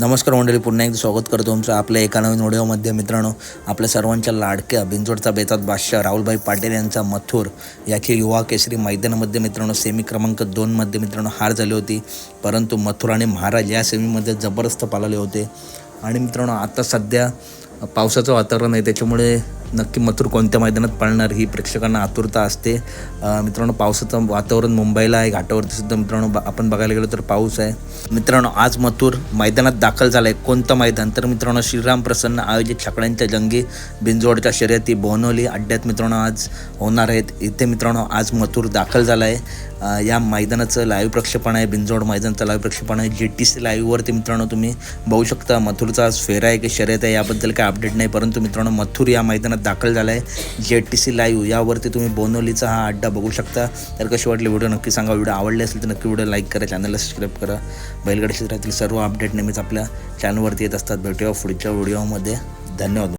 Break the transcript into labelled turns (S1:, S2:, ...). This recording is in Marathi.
S1: नमस्कार मंडळी पुन्हा एकदा स्वागत करतो तुमचं आपल्या एका नवीन व्हिडिओमध्ये मित्रांनो आपल्या सर्वांच्या लाडक्या बिंजोडचा बेतात बादशाह राहुलभाई पाटील यांचा मथुर याची युवा केसरी मैदानामध्ये मित्रांनो सेमी क्रमांक दोनमध्ये मित्रांनो हार झाली होती. परंतु मथुर आणि महाराज या सेमीमध्ये जबरदस्त पाळले होते. आणि मित्रांनो आता सध्या पावसाचं वातावरण आहे त्याच्यामुळे नक्की मथुर कोणत्या मैदानात पळणार ही प्रेक्षकांना आतुरता असते. मित्रांनो पावसाचं वातावरण मुंबईला आहे घाटावरती सुद्धा मित्रांनो ब- आपण बघायला गेलो तर पाऊस आहे. मित्रांनो आज मथुर मैदानात दाखल झाला आहे कोणतं मैदान? तर मित्रांनो श्रीराम प्रसन्न आयोजित छकड्यांच्या जंगी बिंजोडच्या शर्यती बोनवली अड्ड्यात मित्रांनो आज होणार आहेत. इथे मित्रांनो आज मथुर दाखल झाला आहे या मैदानाचं लाईव्ह प्रक्षेपण आहे बिंजोड मैदानाचं लाईव्ह प्रक्षेपण आहे. जी टी सी लाईव्हवरती मित्रांनो तुम्ही बघू शकता मथुरचा आज फेरा आहे की शर्यत आहे याबद्दल काही अपडेट नाही परंतु मित्रांनो मथुर या मैदानात दाखल झाला आहे जे टी सी लाईव्ह यावरती तुम्ही बोनवलीचा हा अड्डा बघू शकता. तर कशी वाटली व्हिडिओ नक्की सांगा. व्हिडिओ आवडले असेल तर नक्की व्हिडिओ लाईक करा. चॅनलला सबस्क्राईब करा. बैलगड क्षेत्रातील सर्व अपडेट नेहमीच आपल्या चॅनलवरती येत असतात. भेटूया पुढच्या व्हिडिओमध्ये धन्यवाद.